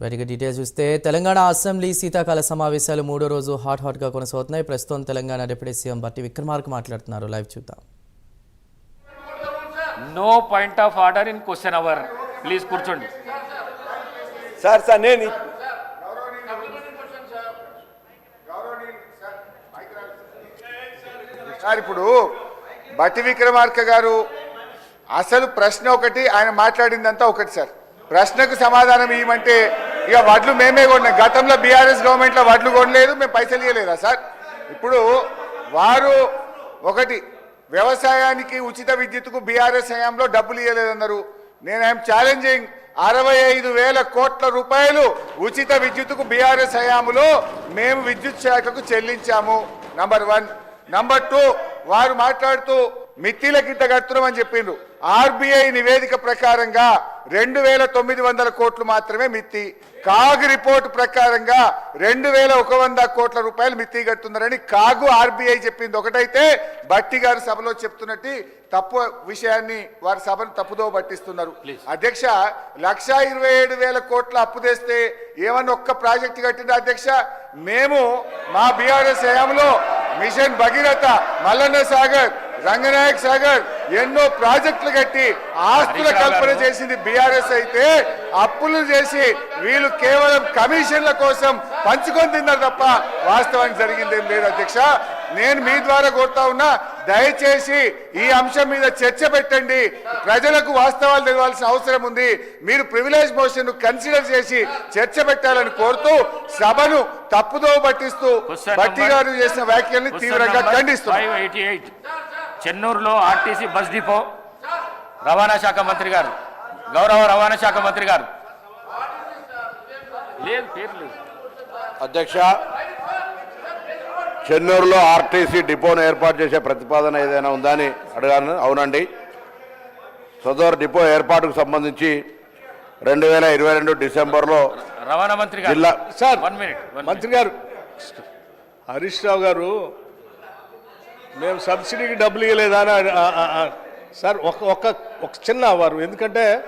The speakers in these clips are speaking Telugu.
బయటికి డీటెయిల్స్ చూస్తే తెలంగాణ అసెంబ్లీ శీతాకాల సమావేశాలు మూడో రోజు హాట్ హాట్గా కొనసాగుతున్నాయి. ప్రస్తుతం తెలంగాణ డిప్యూటీ సీఎం బట్టి విక్రమార్క మాట్లాడుతున్నారు. లైవ్ చూద్దాం. No point of order in question hour please కూర్చోండి. సార్ సార్ నేను సార్ ఇప్పుడు బట్టి విక్రమార్క గారు అసలు ప్రశ్న ఒకటి ఆయన మాట్లాడిందంతా ఒకటి సార్. ప్రశ్నకు సమాధానం ఇవ్వమంటే ఇక వడ్లు మేమే కొన్నాం. గతంలో బీఆర్ఎస్ గవర్నమెంట్లో వడ్లు కొనలేదు మేము పైసలు ఇవ్వలేదా సార్? ఇప్పుడు వారు ఒకటి వ్యవసాయానికి ఉచిత విద్యుత్కు బీఆర్ఎస్ హయాంలో డబ్బులు ఇవ్వలేదన్నారు నేను ఐఎమ్ ఛాలెంజింగ్ అరవై ఐదు వేల కోట్ల రూపాయలు ఉచిత విద్యుత్కు బీఆర్ఎస్ హయాములో మేము విద్యుత్ శాఖకు చెల్లించాము. నంబర్ వన్ నంబర్ టూ వారు మాట్లాడుతూ మిత్తిల ఇంత కడుతున్నామని చెప్పిండ్రు. ఆర్బీఐ నివేదిక ప్రకారంగా రెండు వేల తొమ్మిది వందల కోట్లు మాత్రమే మిత్తి. కాగ్ రిపోర్ట్ ప్రకారంగా రెండు వేల ఒక వంద కోట్ల రూపాయలు మిత్తి కడుతున్నారని కాగు ఆర్బీఐ చెప్పింది. ఒకటైతే బట్టి గారు సభలో చెప్తున్నట్టు తప్పు విషయాన్ని వారి సభను తప్పుదో పట్టిస్తున్నారు. అధ్యక్ష లక్ష ఇరవై ఏడు వేల కోట్ల అప్పు తెస్తే ఏమన్నా ఒక్క ప్రాజెక్టు కట్టింది అధ్యక్ష? మేము మా బీఆర్ఎస్ హయాంలో మిషన్ భగీరథ మల్లన్న సాగర్ రంగనాయక్ సాగర్ ఎన్నో ప్రాజెక్టులు కట్టి ఆస్తుల కల్పన చేసింది బీఆర్ఎస్ అయితే అప్పులు చేసి వీళ్ళు కేవలం కమిషన్ల కోసం పంచుకొని తిన్నారు తప్ప వాస్తవానికి జరిగిందేం లేదు అధ్యక్ష. నేను మీ ద్వారా కోరుతా ఉన్నా దయచేసి ఈ అంశం మీద చర్చ పెట్టండి. ప్రజలకు వాస్తవాలు తెలియాల్సిన అవసరం ఉంది. మీరు ప్రివిలేజ్ మోషన్ కన్సిడర్ చేసి చర్చ పెట్టాలని కోరుతూ సభను తప్పుదో పట్టిస్తూ number- గారు చేసిన వ్యాఖ్యల్ని తీవ్రంగా ఖండిస్తున్నారు చెన్నూరులో ఆర్టీసీ బస్ డిపో. రవాణా శాఖ మంత్రి గారు. గౌరవ రవాణా శాఖ మంత్రి గారు. లేదు పేరు లేదు. అధ్యక్ష చెన్నూరులో ఆర్టీసీ డిపోను ఏర్పాటు చేసే ప్రతిపాదన ఏదైనా ఉందా అని అడగాను అవునండి. సదరు డిపో ఏర్పాటుకు సంబంధించి రెండు వేల ఇరవై రెండు డిసెంబర్లో రవాణా మంత్రి గారు. జిల్లా సార్ మంత్రి గారు హరీష్ రావు గారు మేము సబ్సిడీకి డబ్బులు ఇవ్వలేదా అని సార్ ఒక ఒక ఒక చిన్న వారు ఎందుకంటే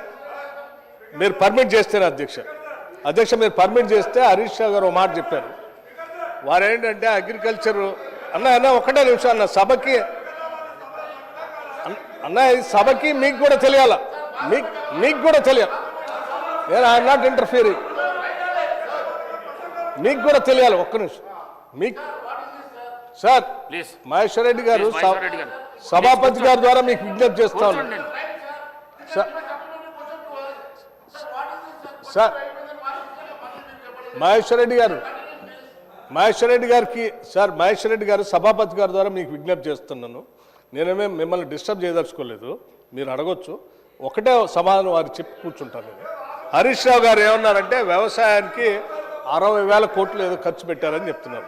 మీరు పర్మిట్ చేస్తేనే అధ్యక్ష. అధ్యక్ష మీరు పర్మిట్ చేస్తే హరీష్ గారు ఒక మాట చెప్పారు. వారు ఏంటంటే అగ్రికల్చర్ అన్న అన్న ఒకటే నిమిషం అన్న సభకి అన్న- అన్న ఇది సభకి మీకు కూడా తెలియాల. మీకు మీకు కూడా తెలియాలి. నేను ఐఎమ్ నాట్ ఇంటర్ఫియరింగ్ మీకు కూడా తెలియాలి ఒక్క నిమిషం. మీకు సార్ ప్లీజ్. మహేశ్వర్ రెడ్డి గారు Please, మహేశ్వర్ రెడ్డి గారు. సభాపతి గారి ద్వారా మీకు విజ్ఞప్తి చేస్తాను. కూర్చోండి. సార్ మహేశ్వర్ రెడ్డి గారు మహేశ్వర్ రెడ్డి గారికి సార్ మహేశ్వర్ రెడ్డి గారు సభాపతి గారి ద్వారా మీకు విజ్ఞప్తి చేస్తున్నాను. నేనేమే మిమ్మల్ని డిస్టర్బ్ చేయదలుచుకోలేదు. మీరు అడగొచ్చు. ఒకటే సమాధానం వారు చెప్పి కూర్చుంటాను నేను. హరీష్ రావు గారు ఏమన్నారంటే వ్యవసాయానికి అరవై వేల కోట్లు ఏదో ఖర్చు పెట్టారని చెప్తున్నారు.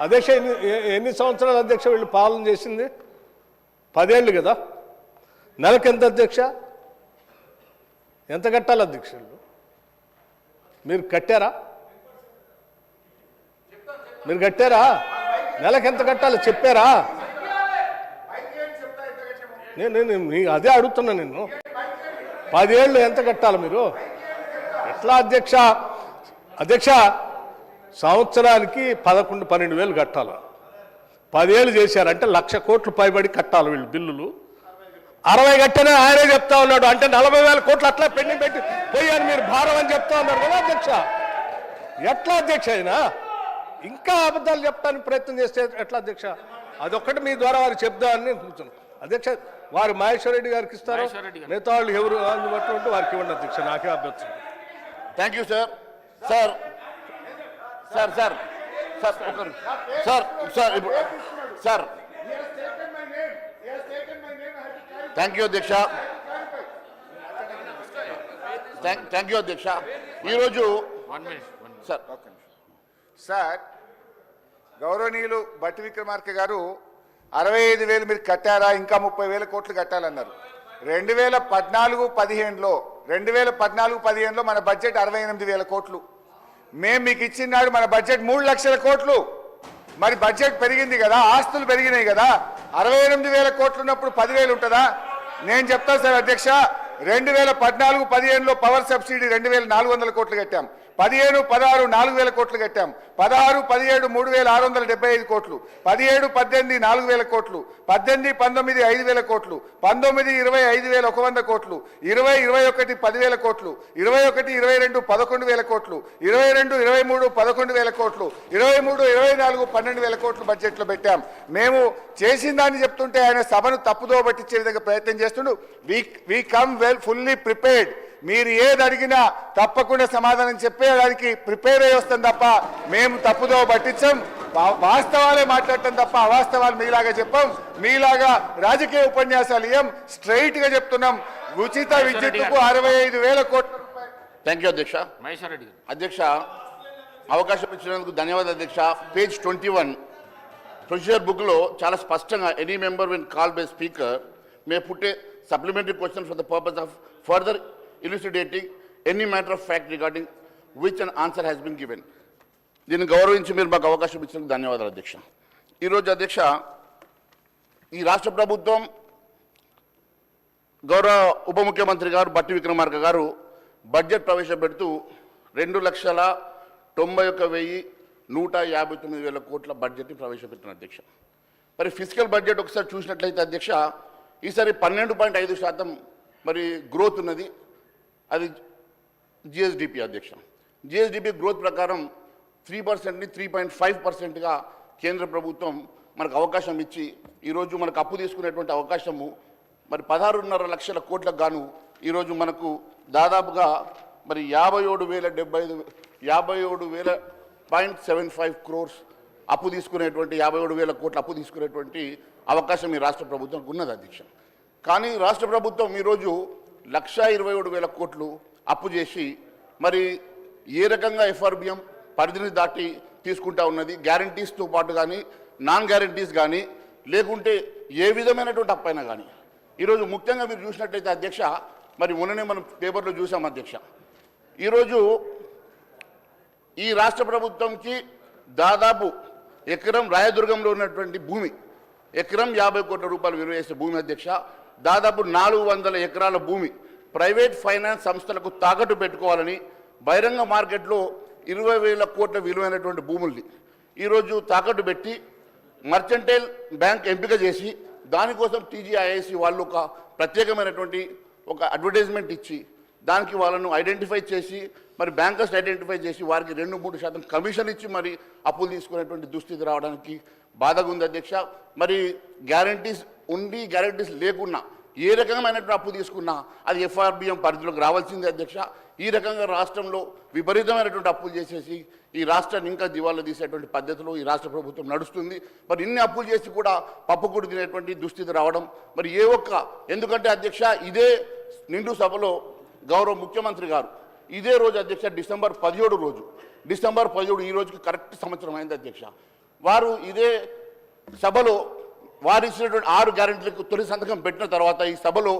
అధ్యక్ష ఎన్ని ఎన్ని సంవత్సరాలు అధ్యక్ష వీళ్ళు పాలన చేసింది? పదేళ్ళు కదా. నెలకు ఎంత అధ్యక్ష? ఎంత కట్టాలి అధ్యక్షులు మీరు కట్టారా? మీరు కట్టారా? నెలకు ఎంత కట్టాలో? చెప్పారా? నేను నేను మీ- అదే అడుగుతున్నా నేను పదేళ్ళు ఎంత కట్టాలి మీరు? ఎట్లా అధ్యక్ష? అధ్యక్ష సంవత్సరానికి పదకొండు పన్నెండు వేలు కట్టాలి? పదేళ్ళు చేశారంటే లక్ష కోట్లు పైబడి కట్టాలి వీళ్ళు బిల్లులు. అరవై కట్టనే ఆయనే చెప్తా ఉన్నాడు. అంటే నలభై వేల కోట్లు అట్లా పెండింగ్ పెట్టి పోయారు మీరు భారం అని చెప్తా ఉన్నారు కదా అధ్యక్ష. ఎట్లా అధ్యక్ష అయినా? ఇంకా అబద్ధాలు చెప్పడానికి ప్రయత్నం చేస్తే ఎట్లా అధ్యక్ష? అదొక్కటి మీ ద్వారా వారు చెప్దామని కూర్చున్నాను అధ్యక్ష వారు మహేశ్వర రెడ్డి గారికి ఇస్తారు. మిగతా వాళ్ళు ఎవరు అందుబాటులో ఉంటే వారికి ఇవ్వండి అధ్యక్ష. నాకే అభ్యర్థం thank you sir sir sir sir sir ఒక సార్ సార్ ఇప్పుడు సార్. థ్యాంక్ యూ అధ్యక్ష. థ్యాంక్ యూ అధ్యక్ష. ఈరోజు సార్. సార్ గౌరవనీయులు బట్టి విక్రమార్క గారు అరవై ఐదు వేలు మీరు కట్టారా ఇంకా ముప్పై వేల కోట్లు కట్టాలన్నారు. రెండు వేల పద్నాలుగు పదిహేనులో రెండు వేల పద్నాలుగు పదిహేనులో మన బడ్జెట్ అరవై ఎనిమిది వేల కోట్లు. మేము మీకు ఇచ్చినాడు మన బడ్జెట్ మూడు లక్షల కోట్లు. మరి బడ్జెట్ పెరిగింది కదా ఆస్తులు పెరిగినాయి కదా అరవై ఎనిమిది వేల కోట్లు ఉన్నప్పుడు పదివేలు ఉంటుందా? నేను చెప్తాను సార్ అధ్యక్ష రెండు వేల పద్నాలుగు పదిహేనులో పవర్ సబ్సిడీ రెండు వేల నాలుగు వందల కోట్లు కట్టాం. పదిహేను పదహారు నాలుగు వేల కోట్లు కట్టాం. పదహారు పదిహేడు మూడు వేల ఆరు వందల డెబ్బై ఐదు కోట్లు. పదిహేడు పద్దెనిమిది నాలుగు వేల కోట్లు. పద్దెనిమిది పంతొమ్మిది ఐదు వేల కోట్లు. పంతొమ్మిది ఇరవై ఐదు వేల ఒక వంద కోట్లు. ఇరవై ఇరవై ఒకటి పదివేల కోట్లు. ఇరవై ఒకటి ఇరవై రెండు పదకొండు వేల కోట్లు. ఇరవై రెండు ఇరవై మూడు పదకొండు వేల కోట్లు. ఇరవై మూడు ఇరవై నాలుగు పన్నెండు వేల కోట్లు బడ్జెట్లో పెట్టాం. మేము చేసిన దాన్ని చెప్తుంటే ఆయన సభను తప్పుదో పట్టించే విధంగా ప్రయత్నం చేస్తుండు. We we come well fully prepared మీరు ఏది అడిగినా తప్పకుండా సమాధానం చెప్పేదానికి ప్రిపేర్ అయ్యి వస్తాం తప్ప మేము తప్పుదో పట్టించాం. వాస్తవాలే మాట్లాడటం తప్ప అవాస్తవాలు మీలాగా చెప్పాం. మీలాగా రాజకీయ ఉపన్యాసాలు ఏం స్ట్రైట్గా చెప్తున్నాం. ఉచిత విద్యుత్తుకు అరవై ఐదు వేల కోట్ల థ్యాంక్ యూ అధ్యక్ష. అధ్యక్ష అవకాశం ఇచ్చినందుకు ధన్యవాదాలు అధ్యక్ష. పేజ్ ట్వంటీ వన్ ప్రొసీజర్ బుక్లో చాలా స్పష్టంగా any member when call by speaker may put a supplementary question for the purpose of further elucidating any matter of fact regarding which an answer has been given దీన్ని గౌరవించి మీరు మాకు అవకాశం ఇచ్చినందుకు ధన్యవాదాలు అధ్యక్ష. ఈరోజు అధ్యక్ష ఈ రాష్ట్ర ప్రభుత్వం గౌరవ ఉప ముఖ్యమంత్రి గారు బట్టి విక్రమార్క గారు బడ్జెట్ ప్రవేశపెడుతూ రెండు లక్షల తొంభై ఒక్క వెయ్యి నూట యాభై తొమ్మిది వేల కోట్ల బడ్జెట్ని ప్రవేశపెట్టిన అధ్యక్ష. మరి ఫిజికల్ బడ్జెట్ ఒకసారి చూసినట్లయితే అధ్యక్ష ఈసారి పన్నెండు పాయింట్ ఐదు శాతం మరి గ్రోత్ ఉన్నది. అది జిఎస్డిపి అధ్యక్ష. జిఎస్డిపి గ్రోత్ ప్రకారం త్రీ పర్సెంట్ని త్రీ పాయింట్ ఫైవ్ పర్సెంట్గా కేంద్ర ప్రభుత్వం మనకు అవకాశం ఇచ్చి ఈరోజు మనకు అప్పు తీసుకునేటువంటి అవకాశము మరి పదహారున్నర లక్షల కోట్లకు గాను ఈరోజు మనకు దాదాపుగా మరి యాభై ఏడు వేల డెబ్బై ఐదు యాభై ఏడు వేల పాయింట్ సెవెన్ ఫైవ్ క్రోర్స్ అప్పు తీసుకునేటువంటి యాభై ఏడు వేల కోట్ల అప్పు తీసుకునేటువంటి అవకాశం ఈ రాష్ట్ర ప్రభుత్వానికి ఉన్నది అధ్యక్ష. కానీ రాష్ట్ర ప్రభుత్వం ఈరోజు లక్షా ఇరవై ఏడు వేల కోట్లు అప్పు చేసి మరి ఏ రకంగా ఎఫ్ఆర్బిఎం పరిధిని దాటి తీసుకుంటా ఉన్నది? గ్యారంటీస్తో పాటు కానీ నాన్ గ్యారంటీస్ కానీ లేకుంటే ఏ విధమైనటువంటి అప్పైనా కానీ ఈరోజు ముఖ్యంగా మీరు చూసినట్లయితే అధ్యక్ష మరి మొన్ననే మనం పేపర్లో చూసాం అధ్యక్ష. ఈరోజు ఈ రాష్ట్ర ప్రభుత్వంకి దాదాపు ఎకరం రాయదుర్గంలో ఉన్నటువంటి భూమి ఎకరం యాభై కోట్ల రూపాయలు విలువ చేసే భూమి అధ్యక్ష దాదాపు నాలుగు వందల ఎకరాల భూమి ప్రైవేట్ ఫైనాన్స్ సంస్థలకు తాకట్టు పెట్టుకోవాలని బహిరంగ మార్కెట్లో ఇరవై వేల కోట్ల విలువైనటువంటి భూముల్ని ఈరోజు తాకట్టు పెట్టి మర్చెంటైల్ బ్యాంక్ ఎంపిక చేసి దానికోసం టీజీఐఐసి వాళ్ళు ఒక ప్రత్యేకమైనటువంటి ఒక అడ్వర్టైజ్మెంట్ ఇచ్చి దానికి వాళ్ళను ఐడెంటిఫై చేసి మరి బ్యాంకర్స్ ఐడెంటిఫై చేసి వారికి రెండు మూడు శాతం కమిషన్ ఇచ్చి మరి అప్పులు తీసుకునేటువంటి దుస్థితి రావడానికి బాధగా ఉంది అధ్యక్ష. మరి గ్యారంటీస్ ఉండి గ్యారంటీస్ లేకున్నా ఏ రకమైనటువంటి అప్పు తీసుకున్నా అది ఎఫ్ఆర్బిఎం పరిధిలోకి రావాల్సిందే అధ్యక్ష. ఈ రకంగా రాష్ట్రంలో విపరీతమైనటువంటి అప్పులు చేసేసి ఈ రాష్ట్రాన్ని ఇంకా దివాలా తీసేటువంటి పద్ధతిలో ఈ రాష్ట్ర ప్రభుత్వం నడుస్తుంది. మరి ఇన్ని అప్పులు చేసి కూడా పప్పుకూడు తినేటువంటి దుస్థితి రావడం మరి ఏ ఒక్క ఎందుకంటే అధ్యక్ష ఇదే నిండు సభలో గౌరవ ముఖ్యమంత్రి గారు ఇదే రోజు అధ్యక్ష డిసెంబర్ పదిహేడు రోజు డిసెంబర్ పదిహేడు ఈ రోజుకి కరెక్ట్ సంవత్సరం అయింది అధ్యక్ష. వారు ఇదే సభలో వారు ఇచ్చినటువంటి ఆరు గ్యారెంటీలకు తొలి సంతకం పెట్టిన తర్వాత ఈ సభలో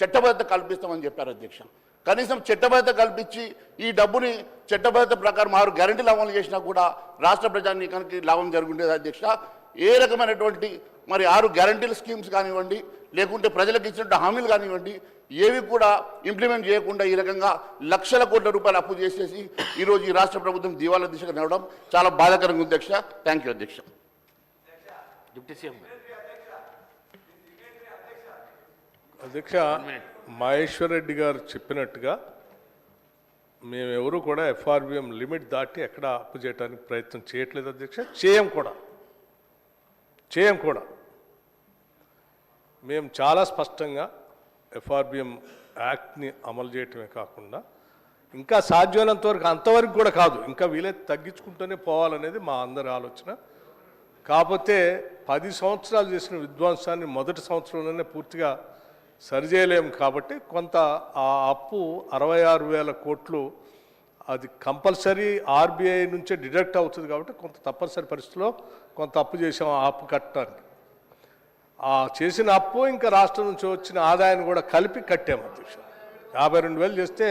చట్టబద్ధత కల్పిస్తామని చెప్పారు అధ్యక్ష. కనీసం చట్టబద్ధత కల్పించి ఈ డబ్బుని చట్టబద్ధత ప్రకారం ఆరు గ్యారెంటీలు అమలు చేసినా కూడా రాష్ట్ర ప్రజానీకానికి లాభం జరుగుండేది అధ్యక్ష. ఏ రకమైనటువంటి మరి ఆరు గ్యారంటీల స్కీమ్స్ కానివ్వండి లేకుంటే ప్రజలకు ఇచ్చినటువంటి హామీలు కానివ్వండి ఏవి కూడా ఇంప్లిమెంట్ చేయకుండా ఈ రకంగా లక్షల కోట్ల రూపాయలు అప్పు చేసేసి ఈరోజు ఈ రాష్ట్ర ప్రభుత్వం దివాలా దిశగా నడవడం చాలా బాధాకరంగా ఉంది అధ్యక్ష. థ్యాంక్ యూ అధ్యక్ష. డిప్యూటీ సీఎం అధ్యక్ష మహేశ్వర్ రెడ్డి గారు చెప్పినట్టుగా మేమెవరూ కూడా ఎఫ్ఆర్బిఎం లిమిట్ దాటి ఎక్కడ అప్పు చేయడానికి ప్రయత్నం చేయట్లేదు అధ్యక్ష. చేయం కూడా. చేయం కూడా. మేము చాలా స్పష్టంగా ఎఫ్ఆర్బిఎం యాక్ట్ని అమలు చేయటమే కాకుండా ఇంకా సాధ్యమైనంత వరకు అంతవరకు కూడా కాదు. ఇంకా వీలైతే తగ్గించుకుంటూనే పోవాలనేది మా అందరి ఆలోచన. కాకపోతే పది సంవత్సరాలు చేసిన విధ్వంసాన్ని మొదటి సంవత్సరంలోనే పూర్తిగా సరిచేయలేము కాబట్టి కొంత ఆ అప్పు అరవై ఆరు వేల కోట్లు అది కంపల్సరీ ఆర్బీఐ నుంచే డిడక్ట్ అవుతుంది కాబట్టి కొంత తప్పనిసరి పరిస్థితిలో కొంత అప్పు చేసాం ఆ అప్పు కట్టడానికి. ఆ చేసిన అప్పు ఇంకా రాష్ట్రం నుంచి వచ్చిన ఆదాయాన్ని కూడా కలిపి కట్టాము అధ్యక్ష. యాభై రెండు వేలు చేస్తే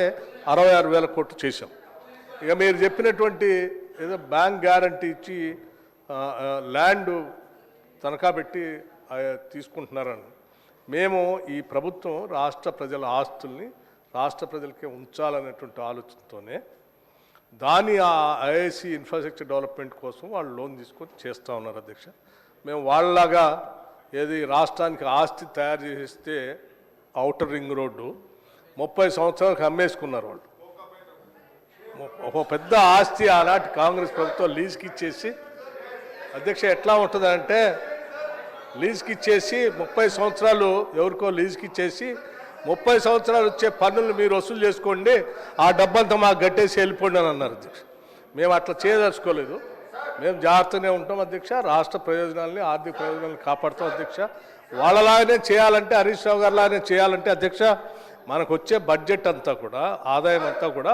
అరవై ఆరు వేల కోట్లు చేసాం ఇక మీరు చెప్పినటువంటి ఏదో బ్యాంక్ గ్యారంటీ ఇచ్చి ల్యాండ్ తనఖా పెట్టి తీసుకుంటున్నారని. మేము ఈ ప్రభుత్వం రాష్ట్ర ప్రజల ఆస్తుల్ని రాష్ట్ర ప్రజలకే ఉంచాలనేటువంటి ఆలోచనతోనే దాని ఆ ఐఐసి ఇన్ఫ్రాస్ట్రక్చర్ డెవలప్మెంట్ కోసం వాళ్ళు లోన్ తీసుకొని చేస్తూ ఉన్నారు అధ్యక్ష. మేము వాళ్ళలాగా ఏది రాష్ట్రానికి ఆస్తి తయారు చేస్తే అవుటర్ రింగ్ రోడ్డు ముప్పై సంవత్సరాలకు అమ్మేసుకున్నారు వాళ్ళు. ఒక పెద్ద ఆస్తి ఆనాటి కాంగ్రెస్ ప్రభుత్వం లీజ్కి ఇచ్చేసి అధ్యక్ష ఎట్లా ఉంటుందంటే లీజ్కి ఇచ్చేసి ముప్పై సంవత్సరాలు ఎవరికో లీజ్కి ఇచ్చేసి ముప్పై సంవత్సరాలు వచ్చే పన్నులు మీరు వసూలు చేసుకోండి ఆ డబ్బంతా మాకు గట్టేసి వెళ్ళిపోండి అని అన్నారు అధ్యక్ష. మేము అట్లా చేయదలుచుకోలేదు. మేము జాగ్రత్తగానే ఉంటాం అధ్యక్ష రాష్ట్ర ప్రయోజనాలని ఆర్థిక ప్రయోజనాలను కాపాడుతాం అధ్యక్ష. వాళ్ళలాగానే చేయాలంటే హరీష్ రావు గారిలాగానే చేయాలంటే అధ్యక్ష మనకు వచ్చే బడ్జెట్ అంతా కూడా ఆదాయం అంతా కూడా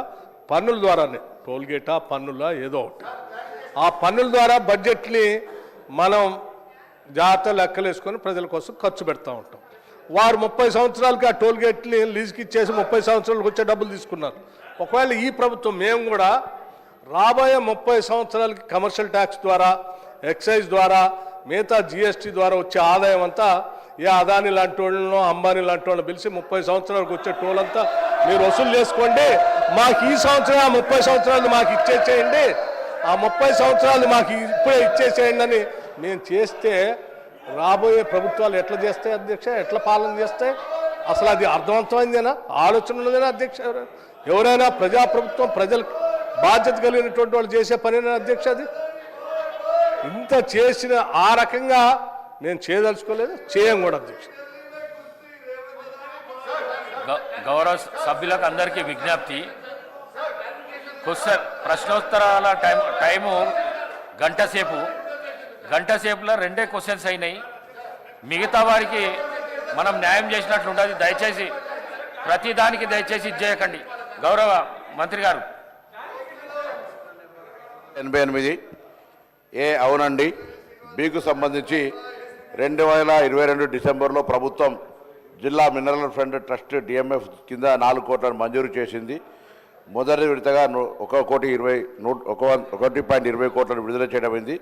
పన్నుల ద్వారానే టోల్గేటా పన్నులా ఏదో ఒకటి. ఆ పన్నుల ద్వారా బడ్జెట్ని మనం జాగ్రత్త లెక్కలేసుకొని ప్రజల కోసం ఖర్చు పెడతా ఉంటాం. వారు ముప్పై సంవత్సరాలకి ఆ టోల్ గేట్ని లీజుకి ఇచ్చేసి ముప్పై సంవత్సరాలకు వచ్చే డబ్బులు తీసుకున్నారు. ఒకవేళ ఈ ప్రభుత్వం మేము కూడా రాబోయే ముప్పై సంవత్సరాలకి కమర్షియల్ ట్యాక్స్ ద్వారా ఎక్సైజ్ ద్వారా మిగతా జిఎస్టీ ద్వారా వచ్చే ఆదాయం అంతా ఏ అదాని లాంటి వాళ్ళను అంబానీ లాంటి వాళ్ళని పిలిచి ముప్పై సంవత్సరాలకు వచ్చే టోల్ అంతా మీరు వసూలు చేసుకోండి. మాకు ఈ సంవత్సరం ఆ ముప్పై సంవత్సరాలు మాకు ఇచ్చేసేయండి. ఆ ముప్పై సంవత్సరాలు మాకు ఇప్పుడే ఇచ్చేసేయండి అని మేము చేస్తే రాబోయే ప్రభుత్వాలు ఎట్లా చేస్తాయి అధ్యక్ష? ఎట్లా పాలన చేస్తాయి? అసలు అది అర్థవంతమైందేనా? ఆలోచన ఉన్నదేనా అధ్యక్ష? ఎవరైనా? ప్రజాప్రభుత్వం ప్రజలకు బాధ్యత కలిగినటువంటి వాళ్ళు చేసే పనేనా అధ్యక్ష అది? ఇంత చేసిన ఆ రకంగా నేను చేయదలుచుకోలేదు. చేయం కూడా అధ్యక్ష. గౌరవ సభ్యులకు అందరికీ విజ్ఞప్తి. క్వశ్చన్ ప్రశ్నోత్తరాల టైం టైము గంట సేపు. గంట సేపులో రెండే క్వశ్చన్స్ అయినాయి. మిగతా వారికి మనం న్యాయం చేసినట్లు ఉండదు. దయచేసి ప్రతి దానికి దయచేసి ఇది చేయకండి. గౌరవ మంత్రి గారు. ఎనభై ఎనిమిది. ఏ అవునండి. బీకు సంబంధించి రెండు వేల ఇరవై రెండు డిసెంబర్లో ప్రభుత్వం జిల్లా మినరల్ ఫండ్ ట్రస్ట్ డిఎంఎఫ్ కింద నాలుగు కోట్లను మంజూరు చేసింది. మొదటి విడతగా ఒక కోటి ఇరవై నూట ఒక ఒకటి పాయింట్ ఇరవై కోట్లను విడుదల చేయడమైంది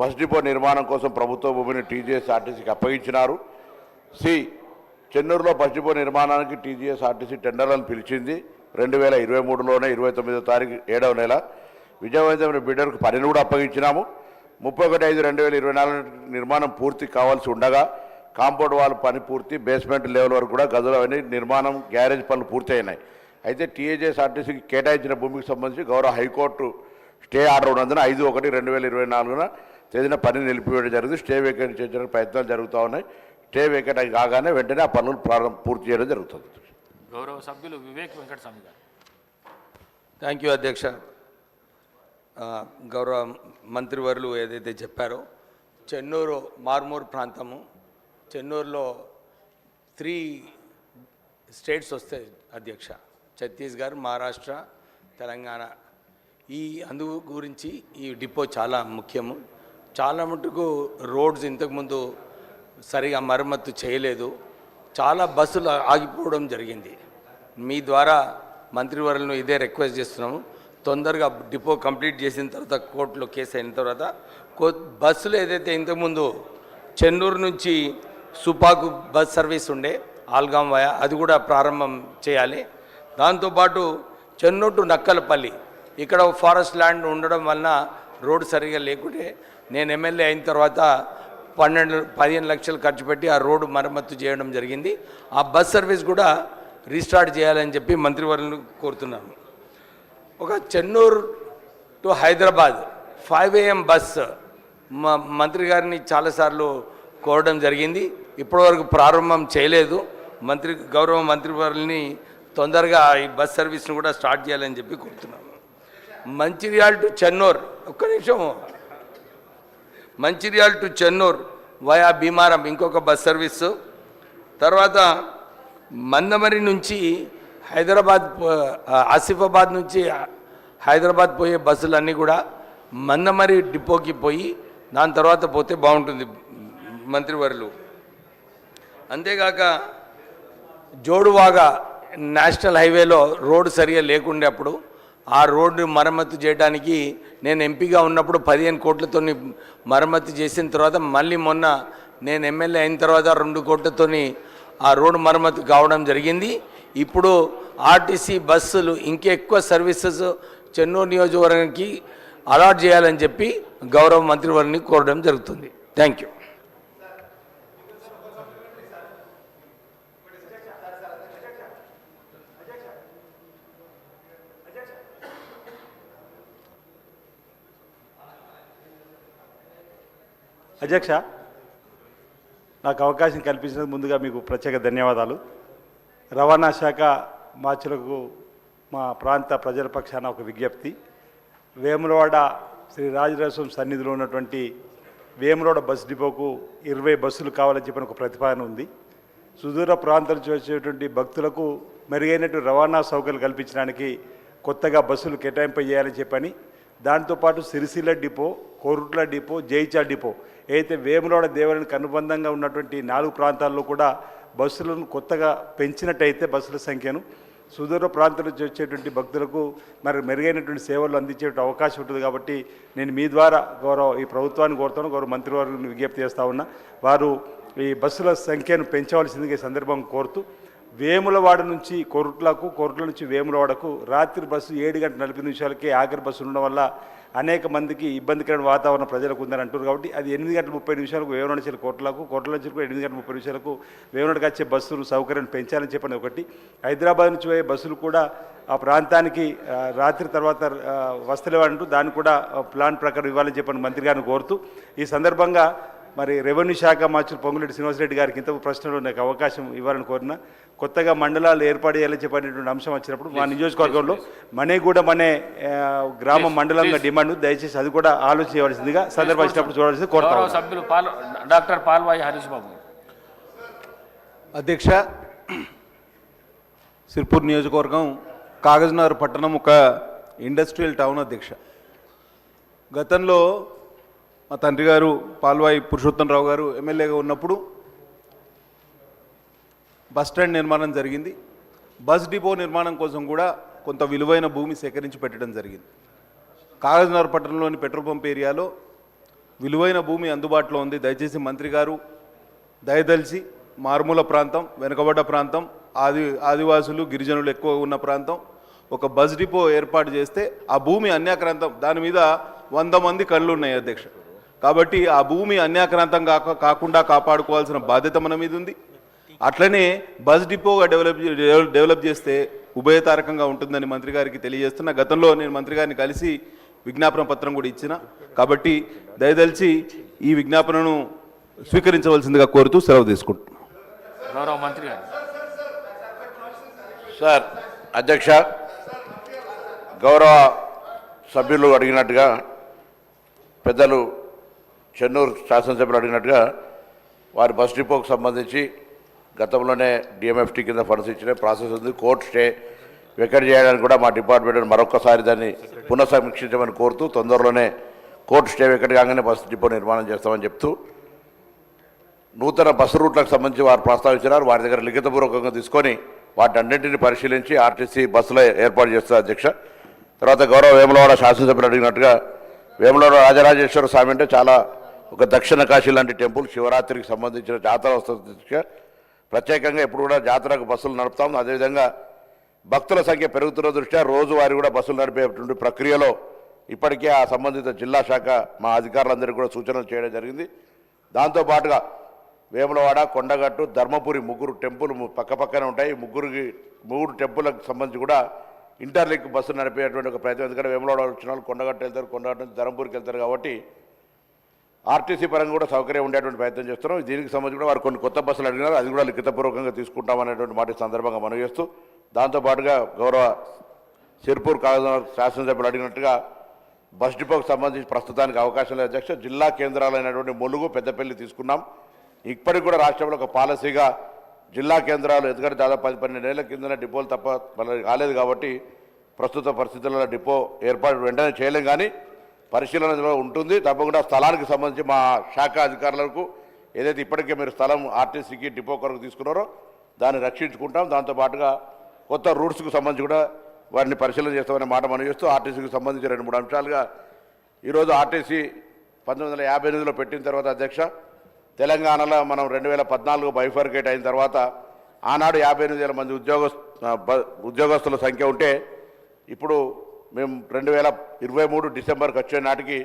బస్ డిపో నిర్మాణం కోసం ప్రభుత్వ భూమిని టీజీఎస్ఆర్టీసీకి అప్పగించినారు. సి చెన్నూరులో బస్ డిపో నిర్మాణానికి టీజీఎస్ఆర్టీసీ టెండర్లను పిలిచింది. రెండు వేల ఇరవై మూడులోనే ఇరవై తొమ్మిదో తారీఖు ఏడవ నెల విజయవంతమైన బిడ్డర్కు పనిని కూడా అప్పగించినాము. ముప్పై ఒకటి ఐదు రెండు వేల ఇరవై నాలుగు నిర్మాణం పూర్తి కావాల్సి ఉండగా కాంపౌండ్ వాల్ పని పూర్తి బేస్మెంట్ లెవెల్ వరకు కూడా గదులు అవన్నీ నిర్మాణం గ్యారేజ్ పనులు పూర్తి అయినాయి అయితే టీఏజేఎస్ ఆర్టీసీకి కేటాయించిన భూమికి సంబంధించి గౌరవ హైకోర్టు స్టే ఆర్డర్ ఉన్నందున ఐదు ఒకటి రెండు వేల ఇరవై నాలుగున తేదీన పని నిలిపివేయడం జరిగింది. స్టే వేకెట్ చేయడానికి ప్రయత్నాలు జరుగుతూ ఉన్నాయి. స్టే వేకెట్ అయి కాగానే వెంటనే ఆ పనులు ప్రారంభం పూర్తి చేయడం జరుగుతుంది. గౌరవ సభ్యులు వివేక్ వెంకటస్వామి గారు. థ్యాంక్ యూ అధ్యక్ష గౌరవ మంత్రివర్యులు ఏదైతే చెప్పారో చెన్నూరు మార్మూర్ ప్రాంతము చెన్నూరులో త్రీ స్టేట్స్ వస్తాయి అధ్యక్ష. ఛత్తీస్గఢ్ మహారాష్ట్ర తెలంగాణ. ఈ అందు గురించి ఈ డిపో చాలా ముఖ్యము. చాలా మటుకు రోడ్స్ ఇంతకుముందు సరిగా మరమ్మత్తు చేయలేదు. చాలా బస్సులు ఆగిపోవడం జరిగింది. మీ ద్వారా మంత్రివర్యులను ఇదే రిక్వెస్ట్ చేస్తున్నాము. తొందరగా డిపో కంప్లీట్ చేసిన తర్వాత కోర్టులో కేసు అయిన తర్వాత కో బస్సులు ఏదైతే ఇంతకుముందు చెన్నూరు నుంచి సుపాకు బస్ సర్వీస్ ఉండే ఆల్గాం వయా అది కూడా ప్రారంభం చేయాలి. దాంతోపాటు చెన్నొట్టు టు నక్కలపల్లి. ఇక్కడ ఒక ఫారెస్ట్ ల్యాండ్ ఉండడం వలన రోడ్డు సరిగా లేకుంటే నేను ఎమ్మెల్యే అయిన తర్వాత పన్నెండు పదిహేను లక్షలు ఖర్చు పెట్టి ఆ రోడ్డు మరమ్మత్తు చేయడం జరిగింది. ఆ బస్ సర్వీస్ కూడా రీస్టార్ట్ చేయాలని చెప్పి మంత్రివర్యులను కోరుతున్నాను. ఒక Chennur to Hyderabad five AM bus మ మంత్రి గారిని చాలాసార్లు కోరడం జరిగింది. ఇప్పటివరకు ప్రారంభం చేయలేదు. మంత్రి గౌరవ మంత్రివర్యుల్ని తొందరగా ఈ బస్ సర్వీస్ను కూడా స్టార్ట్ చేయాలని చెప్పి కోరుతున్నాము. మంచిర్యాల టు చెన్నూర్ ఒక్క నిమిషం. మంచిర్యాల టు చెన్నూర్ వయా భీమారం ఇంకొక బస్ సర్వీసు. తర్వాత మందమరి నుంచి హైదరాబాద్ ఆసిఫాబాద్ నుంచి హైదరాబాద్ పోయే బస్సులన్నీ కూడా మందమరి డిపోకి పోయి దాని తర్వాత పోతే బాగుంటుంది మంత్రివర్లు. అంతేగాక జోడువాగా నేషనల్ హైవేలో రోడ్డు సరిగా లేకుండే అప్పుడు ఆ రోడ్డు మరమ్మతు చేయడానికి నేను ఎంపీగా ఉన్నప్పుడు పదిహేను కోట్లతో మరమ్మతు చేసిన తర్వాత మళ్ళీ మొన్న నేను ఎమ్మెల్యే అయిన తర్వాత రెండు కోట్లతోని ఆ రోడ్డు మరమ్మతు కావడం జరిగింది. ఇప్పుడు ఆర్టీసీ బస్సులు ఇంకెక్కువ సర్వీసెస్ చెన్నూరు నియోజకవర్గానికి అలాట్ చేయాలని చెప్పి గౌరవ మంత్రివర్ని కోరడం జరుగుతుంది. Thank you. అధ్యక్ష నాకు అవకాశం కల్పించినందుకు ముందుగా మీకు ప్రత్యేక ధన్యవాదాలు. రవాణా శాఖ మార్చులకు మా ప్రాంత ప్రజల పక్షాన ఒక విజ్ఞప్తి. వేములవాడ శ్రీ రాజరాజం సన్నిధిలో ఉన్నటువంటి వేములవాడ బస్ డిపోకు ఇరవై బస్సులు కావాలని చెప్పిన ఒక ప్రతిపాదన ఉంది. సుదూర ప్రాంతాల నుంచి వచ్చేటువంటి భక్తులకు మెరుగైనటువంటి రవాణా సౌకర్యాలు కల్పించడానికి కొత్తగా బస్సులు కేటాయింపు చేయాలని చెప్పని దాంతోపాటు సిరిసిల్ల డిపో కోరుట్ల డిపో జైచా డిపో అయితే వేములవాడ దేవాలయానికి అనుబంధంగా ఉన్నటువంటి నాలుగు ప్రాంతాల్లో కూడా బస్సులను కొత్తగా పెంచినట్టయితే బస్సుల సంఖ్యను సుదూర ప్రాంతం నుంచి వచ్చేటువంటి భక్తులకు మరి మెరుగైనటువంటి సేవలు అందించే అవకాశం ఉంటుంది కాబట్టి నేను మీ ద్వారా గౌరవ ఈ ప్రభుత్వాన్ని కోరుతాను గౌరవ మంత్రివారిని విజ్ఞప్తి చేస్తా ఉన్నా. వారు ఈ బస్సుల సంఖ్యను పెంచవలసిందిగా ఈ సందర్భం కోరుతూ వేములవాడ నుంచి కొరుట్లకు కొరుట్ల నుంచి వేములవాడకు రాత్రి బస్సు ఏడు గంటల నలభై నిమిషాలకే ఆఖరి బస్సు ఉండడం వల్ల అనేక మందికి ఇబ్బందికరమైన వాతావరణం ప్రజలకు ఉందని అంటున్నారు కాబట్టి అది ఎనిమిది గంటల ముప్పై నిమిషాలకు వేమనాడు నుంచి కోట్లకు కోట్ల నుంచి కూడా ఎనిమిది గంటల ముప్పై నిమిషాలకు వేమనాడుకి వచ్చే బస్సులు సౌకర్యం పెంచాలని చెప్పని ఒకటి. హైదరాబాద్ నుంచి పోయే బస్సులు కూడా ఆ ప్రాంతానికి రాత్రి తర్వాత వస్తలేవంటూ దాన్ని కూడా ప్లాన్ ప్రకారం ఇవ్వాలని చెప్పని మంత్రి గారిని కోరుతూ ఈ సందర్భంగా మరి రెవెన్యూ శాఖ మార్చులు పొంగులేటి శ్రీనివాసరెడ్డి గారికి ఇంత ప్రశ్నలు నాకు అవకాశం ఇవ్వాలని కోరిన కొత్తగా మండలాలు ఏర్పాటు చేయాలని చెప్పినటువంటి అంశం వచ్చినప్పుడు మా నియోజకవర్గంలో మనేగూడెం అనే ఆ, గ్రామ మండలంగా డిమాండ్ దయచేసి అది కూడా ఆలోచన చేయవలసిందిగా సందర్భం వచ్చినప్పుడు చూడాల్సింది కోరుతా. సభ్యులు పాల్ డాక్టర్ పాల్వాయి హరీష్ బాబు. అధ్యక్ష సిర్పూర్ నియోజకవర్గం కాగజ్నగర్ పట్టణం ఒక ఇండస్ట్రియల్ టౌన్ అధ్యక్ష. గతంలో మా తండ్రి గారు పాల్వాయి పురుషోత్తమరావు గారు ఎమ్మెల్యేగా ఉన్నప్పుడు బస్ స్టాండ్ నిర్మాణం జరిగింది. బస్ డిపో నిర్మాణం కోసం కూడా కొంత విలువైన భూమి సేకరించి పెట్టడం జరిగింది. కాగజ్నగర్ పట్టణంలోని పెట్రోల్ పంప్ ఏరియాలో విలువైన భూమి అందుబాటులో ఉంది. దయచేసి మంత్రి గారు దయదలిచి మారుమూల ప్రాంతం వెనుకబడ్డ ప్రాంతం ఆది ఆదివాసులు గిరిజనులు ఎక్కువ ఉన్న ప్రాంతం ఒక బస్ డిపో ఏర్పాటు చేస్తే ఆ భూమి అన్యాక్రాంతం. దాని మీద వంద మంది కళ్ళు ఉన్నాయి అధ్యక్ష. కాబట్టి ఆ భూమి అన్యాక్రాంతం కాక కాకుండా కాపాడుకోవాల్సిన బాధ్యత మన మీద ఉంది. అట్లనే బస్ డిపోగా డెవలప్ డెవలప్ చేస్తే ఉభయతారకంగా ఉంటుందని మంత్రి గారికి తెలియజేస్తున్నా గతంలో నేను మంత్రి గారిని కలిసి విజ్ఞాపన పత్రం కూడా ఇచ్చిన. కాబట్టి దయదలిచి ఈ విజ్ఞాపనను స్వీకరించవలసిందిగా కోరుతూ సెలవు తీసుకుంటున్నాను గౌరవ మంత్రి గారు. సార్ అధ్యక్ష గౌరవ సభ్యులు అడిగినట్టుగా పెద్దలు చెన్నూరు శాసనసభ్యులు అడిగినట్టుగా వారి బస్ డిపోకు సంబంధించి గతంలోనే డిఎంఎఫ్టీ కింద ఫండ్స్ ఇచ్చిన ప్రాసెస్ ఉంది కోర్టు స్టే వెకెట్ చేయడానికి కూడా మా డిపార్ట్మెంట్ మరొకసారి దాన్ని పునఃసమీక్షించమని కోరుతూ తొందరలోనే కోర్టు స్టే వెకెట్ కాగానే బస్ డిపో నిర్మాణం చేస్తామని చెప్తూ నూతన బస్సు రూట్లకు సంబంధించి వారు ప్రస్తావించినారు. వారి దగ్గర లిఖితపూర్వకంగా తీసుకొని వాటన్నింటిని పరిశీలించి ఆర్టీసీ బస్సులో ఏర్పాటు చేస్తారు అధ్యక్ష. తర్వాత గౌరవ వేములవాడ శాసనసభ్యులు అడిగినట్టుగా వేములవాడ రాజరాజేశ్వర స్వామి అంటే చాలా ఒక దక్షిణ కాశీ లాంటి టెంపుల్ శివరాత్రికి సంబంధించిన జాతర వస్తుంది. ప్రత్యేకంగా ఎప్పుడు కూడా జాతరకు బస్సులు నడుపుతాం అదేవిధంగా భక్తుల సంఖ్య పెరుగుతున్న దృష్ట్యా రోజువారీ కూడా బస్సులు నడిపేటువంటి ప్రక్రియలో ఇప్పటికే ఆ సంబంధిత జిల్లా శాఖ మా అధికారులందరికీ కూడా సూచనలు చేయడం జరిగింది. దాంతోపాటుగా వేములవాడ కొండగట్టు ధర్మపురి ముగ్గురు టెంపుల్ పక్కపక్కనే ఉంటాయి. ముగ్గురికి మూడు టెంపుల్కి సంబంధించి కూడా ఇంటర్లింక్ బస్సు నడిపేటువంటి ఒక ప్రయత్నం. ఎందుకంటే వేములవాడ వచ్చిన వాళ్ళు కొండగట్టు వెళ్తారు కొండగట్టు నుంచి ధర్మపురికి వెళ్తారు కాబట్టి ఆర్టీసీ పరంగా కూడా సౌకర్యం ఉండేటువంటి ప్రయత్నం చేస్తున్నాం. దీనికి సంబంధించి కూడా వారు కొన్ని కొత్త బస్సులు అడిగినారు. అది కూడా లిఖితపూర్వకంగా తీసుకుంటామనేటువంటి మాట సందర్భంగా మనం చేస్తూ దాంతోపాటుగా గౌరవ సిర్పూర్ కాగజనగర్ శాసనసభ్యులు అడిగినట్టుగా బస్ డిపోకు సంబంధించి ప్రస్తుతానికి అవకాశం లేదు అధ్యక్ష. జిల్లా కేంద్రాలైనటువంటి ములుగు పెద్దపల్లి తీసుకున్నాం. ఇప్పటికి కూడా రాష్ట్రంలో ఒక పాలసీగా జిల్లా కేంద్రాలు ఎందుకంటే దాదాపు పది పన్నెండేళ్ళ కిందనే డిపోలు తప్ప కాలేదు కాబట్టి ప్రస్తుత పరిస్థితుల్లో డిపో ఏర్పాటు వెంటనే చేయలేం కానీ పరిశీలనలో ఉంటుంది. తప్పకుండా స్థలానికి సంబంధించి మా శాఖ అధికారులకు ఏదైతే ఇప్పటికే మీరు స్థలం ఆర్టీసీకి డిపో కొరకు తీసుకున్నారో దాన్ని రక్షించుకుంటాం. దాంతోపాటుగా కొత్త రూట్స్కు సంబంధించి కూడా వారిని పరిశీలన చేస్తామనే మాట మనం చేస్తూ ఆర్టీసీకి సంబంధించి రెండు మూడు అంశాలుగా ఈరోజు ఆర్టీసీ పంతొమ్మిది వందల యాభై ఎనిమిదిలో పెట్టిన తర్వాత అధ్యక్ష తెలంగాణలో మనం రెండు వేల పద్నాలుగు బైఫర్కేట్ అయిన తర్వాత ఆనాడు యాభై ఎనిమిది వేల మంది ఉద్యోగ ఉద్యోగస్తుల సంఖ్య ఉంటే ఇప్పుడు మేము రెండు వేల ఇరవై మూడు డిసెంబర్కి వచ్చే నాటికి